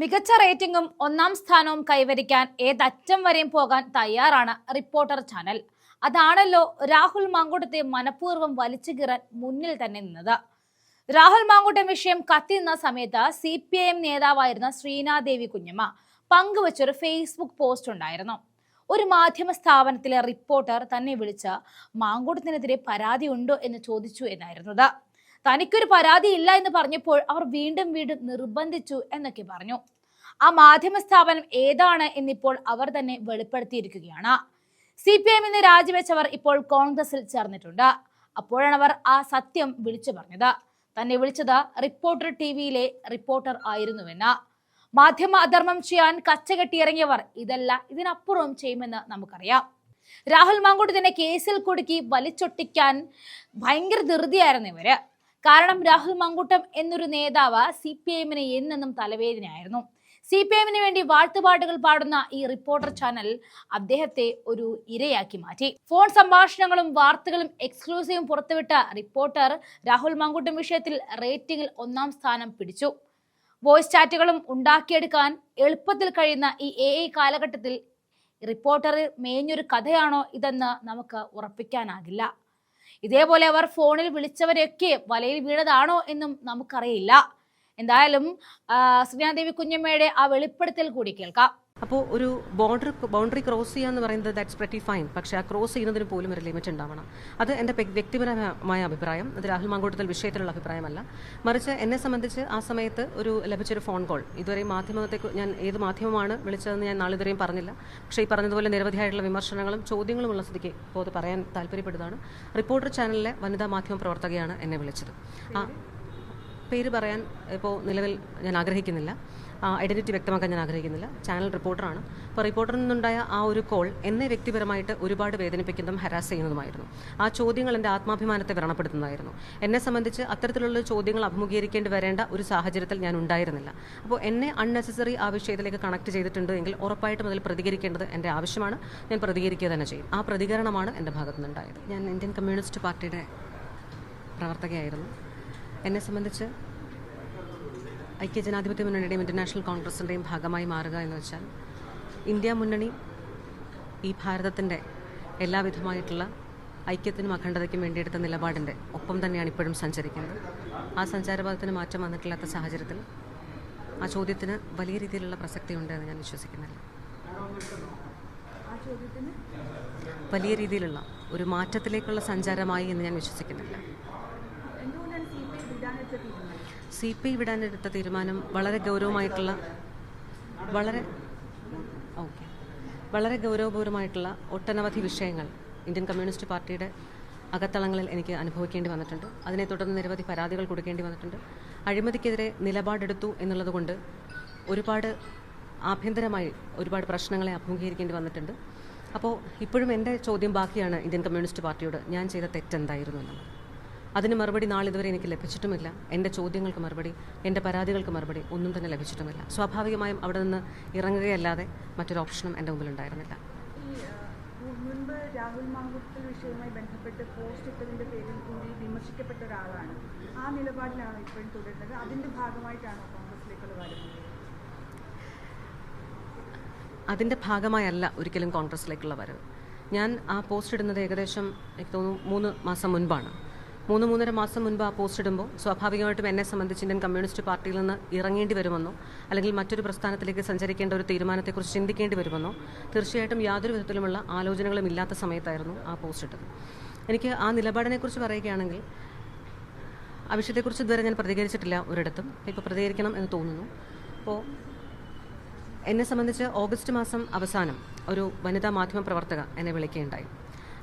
മികച്ച റേറ്റിംഗും ഒന്നാം സ്ഥാനവും കൈവരിക്കാൻ ഏതറ്റം വരെയും പോകാൻ തയ്യാറാണ് റിപ്പോർട്ടർ ചാനൽ. അതാണല്ലോ രാഹുൽ മാങ്കൂട്ടത്തെ മനഃപൂർവം വലിച്ചു കീറാൻ മുന്നിൽ തന്നെ നിന്നത്. രാഹുൽ മാങ്കൂട്ടം വിഷയം കത്തിരുന്ന സമയത്ത് സി പി ഐ എം നേതാവായിരുന്ന ശ്രീനാദേവി കുഞ്ഞമ്മ പങ്കുവച്ചൊരു ഫേസ്ബുക്ക് പോസ്റ്റ് ഉണ്ടായിരുന്നു. ഒരു മാധ്യമ സ്ഥാപനത്തിലെ റിപ്പോർട്ടർ തന്നെ വിളിച്ച് മാങ്കൂട്ടത്തിനെതിരെ പരാതി ഉണ്ടോ എന്ന് ചോദിച്ചു എന്നായിരുന്നത് തനിക്കൊരു പരാതി ഇല്ല എന്ന് പറഞ്ഞപ്പോൾ അവർ വീണ്ടും വീണ്ടും നിർബന്ധിച്ചു എന്നൊക്കെ പറഞ്ഞു. ആ മാധ്യമ സ്ഥാപനം ഏതാണ് എന്നിപ്പോൾ അവർ തന്നെ വെളിപ്പെടുത്തിയിരിക്കുകയാണ്. സി പി എമ്മിൽ രാജിവെച്ചവർ ഇപ്പോൾ കോൺഗ്രസിൽ ചേർന്നിട്ടുണ്ട്. അപ്പോഴാണ് അവർ ആ സത്യം വിളിച്ചു പറഞ്ഞത്. തന്നെ വിളിച്ചത് റിപ്പോർട്ടർ ടി വിയിലെ റിപ്പോർട്ടർ ആയിരുന്നുവെന്ന്. മാധ്യമ അധർമ്മം ചെയ്യാൻ കച്ച കച്ചകെട്ടിയിറങ്ങിയവർ ഇതല്ല ഇതിനപ്പുറവും ചെയ്യുമെന്ന് നമുക്കറിയാം. രാഹുൽ മാങ്കൂട്ടത്തിനെ കേസിൽ കുടുക്കി വലിച്ചൊട്ടിക്കാൻ ഭയങ്കര ധൃതിയായിരുന്നു ഇവർ. കാരണം രാഹുൽ മങ്കുട്ടം എന്നൊരു നേതാവ് സി പി എമ്മിന് എന്നെന്നും തലവേദനയായിരുന്നു. സി പി എമ്മിന് വേണ്ടി വാഴ്ത്തുപാട്ടുകൾ പാടുന്ന ഈ റിപ്പോർട്ടർ ചാനൽ അദ്ദേഹത്തെ ഒരു ഇരയാക്കി മാറ്റി. ഫോൺ സംഭാഷണങ്ങളും വാർത്തകളും എക്സ്ക്ലൂസീവും പുറത്തുവിട്ട റിപ്പോർട്ടർ രാഹുൽ മങ്കുട്ടം വിഷയത്തിൽ റേറ്റിംഗിൽ ഒന്നാം സ്ഥാനം പിടിച്ചു. വോയിസ് ചാറ്റുകളും ഉണ്ടാക്കിയെടുക്കാൻ എളുപ്പത്തിൽ കഴിയുന്ന ഈ എ കാലഘട്ടത്തിൽ റിപ്പോർട്ടർ മേഞ്ഞൊരു കഥയാണോ ഇതെന്ന് നമുക്ക് ഉറപ്പിക്കാനാകില്ല. ഇതേപോലെ അവർ ഫോണിൽ വിളിച്ചവരെയൊക്കെ വലയിൽ വീണതാണോ എന്നും നമുക്കറിയില്ല. എന്തായാലും ശ്രീനാദേവി കുഞ്ഞമ്മയുടെ ആ വെളിപ്പെടുത്തൽ കൂടി കേൾക്കാം. അപ്പോൾ ഒരു ബോർഡർ ബൗണ്ടറി ക്രോസ് ചെയ്യുക എന്ന് പറയുന്നത് ദാറ്റ്സ് പ്രറ്റി ഫൈൻ പക്ഷേ ആ ക്രോസ് ചെയ്യുന്നതിന് പോലും ഒരു ലിമിറ്റ് ഉണ്ടാവണം. അത് എന്റെ വ്യക്തിപരമായ അഭിപ്രായം. അത് രാഹുൽ മാങ്കോട്ടത്തിൽ വിഷയത്തിലുള്ള അഭിപ്രായമല്ല. മറിച്ച് എന്നെ സംബന്ധിച്ച് ആ സമയത്ത് ഒരു ലഭിച്ചൊരു ഫോൺ കോൾ ഇതുവരെ മാധ്യമത്തെ ഞാൻ ഏത് മാധ്യമമാണ് വിളിച്ചതെന്ന് ഞാൻ നാളിതുവരെയും പറഞ്ഞില്ല. പക്ഷേ ഈ പറഞ്ഞതുപോലെ നിരവധിയായിട്ടുള്ള വിമർശനങ്ങളും ചോദ്യങ്ങളും ഉള്ള സ്ഥിതിക്ക് ഇപ്പോൾ അത് പറയാൻ താല്പര്യപ്പെടുന്നതാണ്. റിപ്പോർട്ടർ ചാനലിലെ വനിതാ മാധ്യമ പ്രവർത്തകയാണ് എന്നെ വിളിച്ചത്. ആ പേര് പറയാൻ ഇപ്പോൾ നിലവിൽ ഞാൻ ആഗ്രഹിക്കുന്നില്ല. ഐഡന്റിറ്റി വ്യക്തമാക്കാൻ ഞാൻ ആഗ്രഹിക്കുന്നില്ല. ചാനൽ റിപ്പോർട്ടറാണ് അപ്പോൾ റിപ്പോർട്ടറിൽ നിന്നുണ്ടായ ആ ഒരു കോൾ എന്നെ വ്യക്തിപരമായിട്ട് ഒരുപാട് വേദനിപ്പിക്കുന്നതും ഹരാസ് ചെയ്യുന്നതുമായിരുന്നു. ആ ചോദ്യങ്ങൾ എന്റെ ആത്മാഭിമാനത്തെ വ്രണപ്പെടുത്തുന്നതായിരുന്നു. എന്നെ സംബന്ധിച്ച് അത്തരത്തിലുള്ള ചോദ്യങ്ങൾ അഭിമുഖീകരിക്കേണ്ടി വരേണ്ട ഒരു സാഹചര്യത്തിൽ ഞാൻ ഉണ്ടായിരുന്നില്ല. അപ്പോൾ എന്നെ അൺനെസസറി ആ വിഷയത്തിലേക്ക് കണക്ട് ചെയ്തിട്ടുണ്ട് എങ്കിൽ ഉറപ്പായിട്ടും അതിൽ പ്രതികരിക്കേണ്ടത് എന്റെ ആവശ്യമാണ്. ഞാൻ പ്രതികരിക്കുക തന്നെ ചെയ്യും. ആ പ്രതികരണമാണ് എന്റെ ഭാഗത്തുനിന്നുണ്ടായത്. ഞാൻ ഇന്ത്യൻ കമ്മ്യൂണിസ്റ്റ് പാർട്ടിയുടെ പ്രവർത്തകയായിരുന്നു. എന്നെ സംബന്ധിച്ച് ഐക്യ ജനാധിപത്യ മുന്നണിയുടെയും ഇന്റർനാഷണൽ കോൺഗ്രസിന്റെയും ഭാഗമായി മാറുക എന്ന് വെച്ചാൽ ഇന്ത്യ മുന്നണി ഈ ഭാരതത്തിന്റെ എല്ലാവിധമായിട്ടുള്ള ഐക്യത്തിനും അഖണ്ഡതയ്ക്കും വേണ്ടിയെടുത്ത നിലപാടിന്റെ ഒപ്പം തന്നെയാണ് ഇപ്പോഴും സഞ്ചരിക്കുന്നത്. ആ സഞ്ചാരപഥത്തിന് മാറ്റം വന്നിട്ടില്ലാത്ത സാഹചര്യത്തിൽ ആ ചോദ്യത്തിന് വലിയ രീതിയിലുള്ള പ്രസക്തിയുണ്ട് എന്ന് ഞാൻ വിശ്വസിക്കുന്നില്ല. വലിയ രീതിയിലുള്ള ഒരു മാറ്റത്തിലേക്കുള്ള സഞ്ചാരമായി എന്ന് ഞാൻ വിശ്വസിക്കുന്നില്ല. സി പി വിടാനെടുത്ത തീരുമാനം വളരെ ഗൗരവമായിട്ടുള്ള വളരെ ഓക്കെ. വളരെ ഗൗരവപൂർവമായിട്ടുള്ള ഒട്ടനവധി വിഷയങ്ങൾ ഇന്ത്യൻ കമ്മ്യൂണിസ്റ്റ് പാർട്ടിയുടെ അകത്തളങ്ങളിൽ എനിക്ക് അനുഭവിക്കേണ്ടി വന്നിട്ടുണ്ട്. അതിനെ തുടർന്ന് നിരവധി പരാതികൾ കൊടുക്കേണ്ടി വന്നിട്ടുണ്ട്. അഴിമതിക്കെതിരെ നിലപാടെടുത്തു എന്നുള്ളതുകൊണ്ട് ഒരുപാട് ആഭ്യന്തരമായി ഒരുപാട് പ്രശ്നങ്ങളെ അഭിമുഖീകരിക്കേണ്ടി വന്നിട്ടുണ്ട്. അപ്പോൾ ഇപ്പോഴും എന്റെ ചോദ്യം ബാക്കിയാണ് ഇന്ത്യൻ കമ്മ്യൂണിസ്റ്റ് പാർട്ടിയോട്. ഞാൻ ചെയ്ത തെറ്റെന്തായിരുന്നു എന്നുള്ളത്? അതിന് മറുപടി നാളിതുവരെ എനിക്ക് ലഭിച്ചിട്ടുമില്ല. എന്റെ ചോദ്യങ്ങൾക്ക് മറുപടി എന്റെ പരാതികൾക്ക് മറുപടി ഒന്നും തന്നെ ലഭിച്ചിട്ടുമില്ല. സ്വാഭാവികമായും അവിടെ നിന്ന് ഇറങ്ങുകയല്ലാതെ മറ്റൊരു ഓപ്ഷനും എന്റെ മുമ്പിൽ ഉണ്ടായിരുന്നില്ല മുൻപ് രാഹുൽ മാങ്കുട്ടൽ വിഷയവുമായി ബന്ധപ്പെട്ട് പോസ്റ്റ് ഇട്ടതിന്റെ പേരിൽ കൂടി വിമർശിക്കപ്പെട്ട ഒരാളാണ്. ആ നിലപാടിലാണ് ഇപ്പോഴും തുടരുന്നത്. അതിന്റെ ഭാഗമായിട്ടാണ് കോൺഗ്രസിലേക്കുള്ള വരുന്നത് അതിന്റെ ഭാഗമായല്ല ഒരിക്കലും കോൺഗ്രസിലേക്കുള്ള വരവ്. ഞാൻ ആ പോസ്റ്റ് ഇടുന്നത് ഏകദേശം എനിക്ക് തോന്നുന്നു മൂന്ന് മാസം മുൻപാണ്. മൂന്ന് മൂന്നര മാസം മുൻപ് ആ പോസ്റ്റ് ഇടുമ്പോൾ സ്വാഭാവികമായിട്ടും എന്നെ സംബന്ധിച്ച് ഇന്ത്യൻ കമ്മ്യൂണിസ്റ്റ് പാർട്ടിയിൽ നിന്ന് ഇറങ്ങേണ്ടി വരുമെന്നോ അല്ലെങ്കിൽ മറ്റൊരു പ്രസ്ഥാനത്തിലേക്ക് സഞ്ചരിക്കേണ്ട ഒരു തീരുമാനത്തെക്കുറിച്ച് ചിന്തിക്കേണ്ടി വരുമെന്നോ തീർച്ചയായിട്ടും യാതൊരു വിധത്തിലുമുള്ള ആലോചനകളും ഇല്ലാത്ത സമയത്തായിരുന്നു ആ പോസ്റ്റ് ഇട്ടത്. എനിക്ക് ആ നിലപാടിനെക്കുറിച്ച് പറയുകയാണെങ്കിൽ ആ വിഷയത്തെക്കുറിച്ച് ഇതുവരെ ഞാൻ പ്രതികരിച്ചിട്ടില്ല ഒരിടത്തും. ഇപ്പോൾ പ്രതികരിക്കണം എന്ന് തോന്നുന്നു. അപ്പോൾ എന്നെ സംബന്ധിച്ച് ഓഗസ്റ്റ് മാസം അവസാനം ഒരു വനിതാ മാധ്യമ പ്രവർത്തക എന്നെ വിളിക്കുകയുണ്ടായി.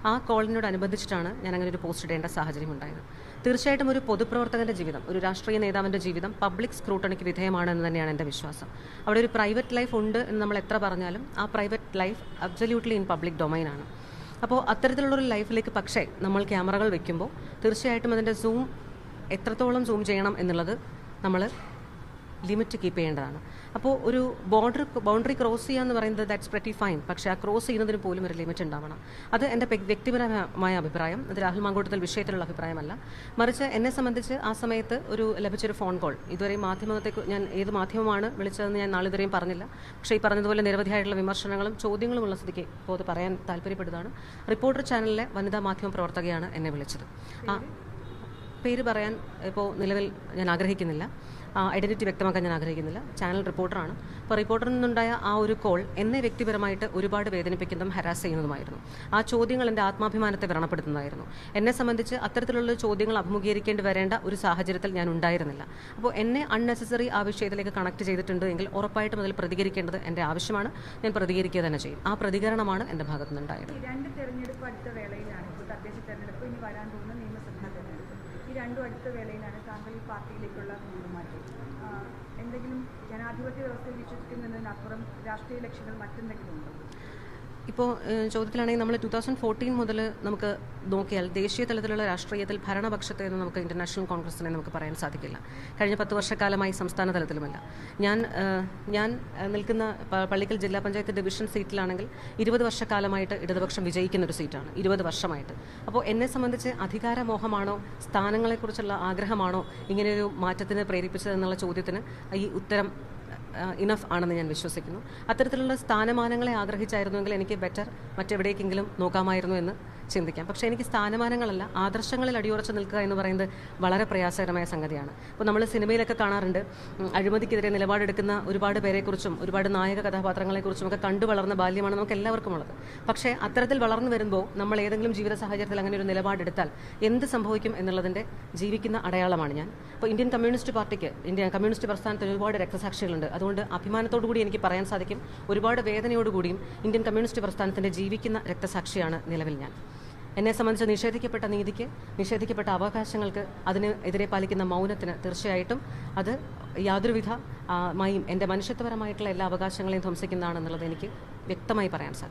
ആ കോളിനോടനുബന്ധിച്ചിട്ടാണ് ഞാൻ അങ്ങനെ ഒരു പോസ്റ്റ് ഇടേണ്ട സാഹചര്യം ഉണ്ടായത്. തീർച്ചയായിട്ടും ഒരു പൊതുപ്രവർത്തകന്റെ ജീവിതം ഒരു രാഷ്ട്രീയ നേതാവിന്റെ ജീവിതം പബ്ലിക് സ്ക്രൂട്ടണിക്ക് വിധേയമാണ് എന്ന് തന്നെയാണ് എന്റെ വിശ്വാസം. അവിടെ ഒരു പ്രൈവറ്റ് ലൈഫ് ഉണ്ട് എന്ന് നമ്മൾ എത്ര പറഞ്ഞാലും ആ private life absolutely in public ഡൊമൈനാണ് അപ്പോൾ അത്തരത്തിലുള്ളൊരു ലൈഫിലേക്ക് പക്ഷേ നമ്മൾ ക്യാമറകൾ വെക്കുമ്പോൾ തീർച്ചയായിട്ടും അതിന്റെ സൂം എത്രത്തോളം സൂം ചെയ്യണം എന്നുള്ളത് നമ്മൾ ലിമിറ്റ് കീപ്പ് ചെയ്യേണ്ടതാണ്. അപ്പോൾ ഒരു ബോർഡർ ബൗണ്ടറി ക്രോസ് ചെയ്യുക എന്ന് പറയുന്നത് ദാറ്റ്സ് പ്രറ്റി ഫൈൻ പക്ഷേ ആ ക്രോസ് ചെയ്യുന്നതിന് പോലും ഒരു ലിമിറ്റ് ഉണ്ടാവണം. അത് എന്റെ വ്യക്തിപരമായ അഭിപ്രായം. അത് രാഹുൽ മാങ്കോട്ടത്തിൽ വിഷയത്തിലുള്ള അഭിപ്രായമല്ല. മറിച്ച് എന്നെ സംബന്ധിച്ച് ആ സമയത്ത് ഒരു ലഭിച്ചൊരു ഫോൺ കോൾ ഇതുവരെ മാധ്യമത്തെ ഞാൻ ഏത് മാധ്യമമാണ് വിളിച്ചതെന്ന് ഞാൻ നാളിതുവരെയും പറഞ്ഞില്ല. പക്ഷേ ഈ പറഞ്ഞതുപോലെ നിരവധിയായിട്ടുള്ള വിമർശനങ്ങളും ചോദ്യങ്ങളുമുള്ള സ്ഥിതിക്ക് ഇപ്പോൾ അത് പറയാൻ താല്പര്യപ്പെടുന്നതാണ്. റിപ്പോർട്ടർ ചാനലിലെ വനിതാ മാധ്യമ പ്രവർത്തകയാണ് എന്നെ വിളിച്ചത്. ആ പേര് പറയാൻ ഇപ്പോൾ നിലവിൽ ഞാൻ ആഗ്രഹിക്കുന്നില്ല. ഐഡന്റിറ്റി വ്യക്തമാക്കാൻ ഞാൻ ആഗ്രഹിക്കുന്നില്ല. ചാനൽ റിപ്പോർട്ടറാണ് അപ്പോൾ റിപ്പോർട്ടറിൽ നിന്നുണ്ടായ ആ ഒരു കോൾ എന്നെ വ്യക്തിപരമായിട്ട് ഒരുപാട് വേദനിപ്പിക്കുന്നതും ഹരാസ് ചെയ്യുന്നതുമായിരുന്നു. ആ ചോദ്യങ്ങൾ എന്റെ ആത്മാഭിമാനത്തെ വ്രണപ്പെടുത്തുന്നതായിരുന്നു. എന്നെ സംബന്ധിച്ച് അത്തരത്തിലുള്ള ചോദ്യങ്ങൾ അഭിമുഖീകരിക്കേണ്ടി വരേണ്ട ഒരു സാഹചര്യത്തിൽ ഞാൻ ഉണ്ടായിരുന്നില്ല. അപ്പോൾ എന്നെ അൺനെസസറി ആ വിഷയത്തിലേക്ക് കണക്ട് ചെയ്തിട്ടുണ്ട് എങ്കിൽ ഉറപ്പായിട്ടും അതിൽ പ്രതികരിക്കേണ്ടത് എന്റെ ആവശ്യമാണ്. ഞാൻ പ്രതികരിക്കുക തന്നെ ചെയ്യും. ആ പ്രതികരണമാണ് എന്റെ ഭാഗത്തുനിന്നുണ്ടായത്. രണ്ട് തെരഞ്ഞെടുപ്പ് അടുത്ത വേളയിലാണ്. തദ്ദേശ തെരഞ്ഞെടുപ്പ് ഇനി വരാൻ പോകുന്ന നിയമസഭാ തെരഞ്ഞെടുപ്പ് ഈ രണ്ടും അടുത്ത വേളയിലാണ് താങ്കൾ ഈ പാർട്ടിയിലേക്കുള്ള കൂറുമാറ്റം എന്തെങ്കിലും ജനാധിപത്യ വ്യവസ്ഥയിൽ വിശ്വസിക്കുന്നതിനപ്പുറം രാഷ്ട്രീയ ലക്ഷ്യങ്ങൾ മറ്റെന്തെങ്കിലും ഉണ്ടോ? ഇപ്പോൾ ചോദ്യത്തിലാണെങ്കിൽ നമ്മൾ ടൂ തൗസൻഡ് ഫോർട്ടീൻ മുതൽ നമുക്ക് നോക്കിയാൽ ദേശീയ തലത്തിലുള്ള രാഷ്ട്രീയത്തിൽ ഭരണപക്ഷത്തെ എന്ന് നമുക്ക് ഇന്റർനാഷണൽ കോൺഗ്രസിനെ നമുക്ക് പറയാൻ സാധിക്കില്ല. കഴിഞ്ഞ പത്ത് വർഷക്കാലമായി സംസ്ഥാന തലത്തിലുമല്ല. ഞാൻ ഞാൻ നിൽക്കുന്ന പള്ളിക്കൽ ജില്ലാ പഞ്ചായത്ത് ഡിവിഷൻ സീറ്റിലാണെങ്കിൽ ഇരുപത് വർഷക്കാലമായിട്ട് ഇടതുപക്ഷം വിജയിക്കുന്ന ഒരു സീറ്റാണ് ഇരുപത് വർഷമായിട്ട്. അപ്പോൾ എന്നെ സംബന്ധിച്ച് അധികാരമോഹമാണോ സ്ഥാനങ്ങളെക്കുറിച്ചുള്ള ആഗ്രഹമാണോ ഇങ്ങനെയൊരു മാറ്റത്തിന് പ്രേരിപ്പിച്ചതെന്നുള്ള ചോദ്യത്തിന് ഈ ഉത്തരം ഇനഫ് ആണെന്ന് ഞാൻ വിശ്വസിക്കുന്നു. അത്തരത്തിലുള്ള സ്ഥാനമാനങ്ങളെ ആഗ്രഹിച്ചായിരുന്നുവെങ്കിൽ എനിക്ക് ബെറ്റർ മറ്റെവിടേക്കെങ്കിലും നോക്കാമായിരുന്നു എന്ന് ചിന്തിക്കാം. പക്ഷേ എനിക്ക് സ്ഥാനമാനങ്ങളല്ല ആദർശങ്ങളിൽ അടിയുറച്ച് നിൽക്കുക എന്ന് പറയുന്നത് വളരെ പ്രയാസകരമായ സംഗതിയാണ്. അപ്പോൾ നമ്മൾ സിനിമയിലൊക്കെ കാണാറുണ്ട്. അഴിമതിക്കെതിരെ നിലപാടെടുക്കുന്ന ഒരുപാട് പേരെക്കുറിച്ചും ഒരുപാട് നായക കഥാപാത്രങ്ങളെക്കുറിച്ചും ഒക്കെ കണ്ടു വളർന്ന ബാല്യമാണ് നമുക്ക് എല്ലാവർക്കും ഉള്ളത്. പക്ഷേ അത്തരത്തിൽ വളർന്നു വരുമ്പോൾ നമ്മൾ ഏതെങ്കിലും ജീവിത സാഹചര്യത്തിൽ അങ്ങനെ ഒരു നിലപാടെടുത്താൽ എന്ത് സംഭവിക്കും എന്നുള്ളതിന്റെ ജീവിക്കുന്ന അടയാളമാണ് ഞാൻ. അപ്പോൾ ഇന്ത്യൻ കമ്മ്യൂണിസ്റ്റ് പാർട്ടിക്ക് ഇന്ത്യ കമ്മ്യൂണിസ്റ്റ് പ്രസ്ഥാനത്തിന് ഒരുപാട് രക്തസാക്ഷികളുണ്ട്. അതുകൊണ്ട് അഭിമാനത്തോടു കൂടി എനിക്ക് പറയാൻ സാധിക്കും. ഒരുപാട് വേദനയോടുകൂടിയും ഇന്ത്യൻ കമ്മ്യൂണിസ്റ്റ് പ്രസ്ഥാനത്തിന്റെ ജീവിക്കുന്ന രക്തസാക്ഷിയാണ് നിലവിൽ ഞാൻ. എന്നെ സംബന്ധിച്ച് നിഷേധിക്കപ്പെട്ട നീതിക്ക് നിഷേധിക്കപ്പെട്ട അവകാശങ്ങൾക്ക് അതിന് എതിരെ പാലിക്കുന്ന മൗനത്തിന് തീർച്ചയായിട്ടും അത് യാതൊരുവിധ മായും എന്റെ മനുഷ്യത്വപരമായിട്ടുള്ള എല്ലാ അവകാശങ്ങളെയും ധ്വംസിക്കുന്നതാണെന്നുള്ളത് എനിക്ക് വ്യക്തമായി പറയാൻ സാധിക്കും.